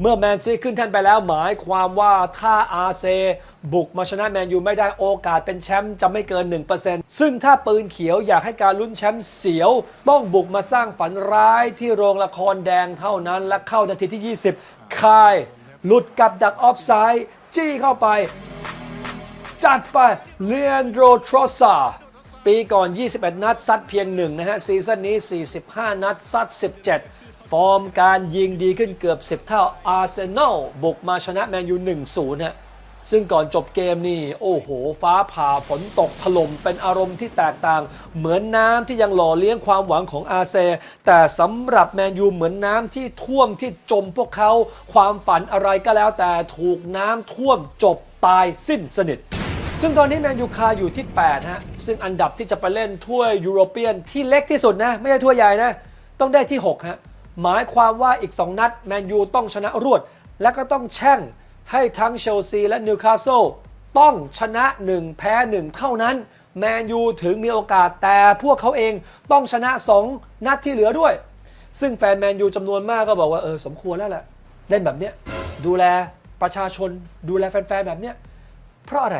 เมื่อแมนซีขึ้นแท่นไปแล้วหมายความว่าถ้าอาเซบุกมาชนะแมนยูไม่ได้โอกาสเป็นแชมป์จะไม่เกิน 1%ซึ่งถ้าปืนเขียวอยากให้การลุ้นแชมป์เสียว ต้องบุกมาสร้างฝันร้ายที่โรงละครแดงเท่านั้น และเข้านาทีที่ 20 คาย หลุดกับดักออฟไซด์จี้เข้าไป จัดไปเลียนโดทรอซาปีก่อน 21 นัดซัดเพียงหนึ่งนะฮะ ซีซั่นนี้ 45 นัดซัด 17 ฟอร์มการยิงดีขึ้นเกือบ 10 เท่าอาร์เซนอลบุกมาชนะแมนยู 1-0 ฮะ ซึ่งก่อนจบเกมนี่ โอ้โห ฟ้าผ่าฝนตกถล่มเป็นอารมณ์ที่แตกต่าง เหมือนน้ำที่ยังหล่อเลี้ยงความหวังของอาเซ แต่สำหรับแมนยูเหมือนน้ำที่ท่วมที่จมพวกเขา ความฝันอะไรก็แล้วแต่ถูกน้ำท่วมจบตายสิ้นสนิทซึ่งตอนนี้แมนยูคาอยู่ที่ 8 ฮะ ซึ่งอันดับที่จะไปเล่นถ้วยยูโรเปียนที่เล็กที่สุดนะ ไม่ใช่ถ้วยใหญ่นะ ต้องได้ที่ 6 ฮะ หมายความว่าอีก 2 นัดแมนยูต้องชนะรวด และก็ต้องแช่งให้ทั้งเชลซีและนิวคาสเซิลต้องชนะ 1 แพ้ 1 เท่านั้น แมนยูถึงมีโอกาสแต่พวกเขาเองต้องชนะ 2 นัดที่เหลือด้วย ซึ่งแฟนแมนยูจำนวนมากก็บอกว่าเออสมควรแล้วแหละเล่นแบบเนี้ยดูแลประชาชนดูแลแฟนๆแบบเนี้ยเพราะอะไร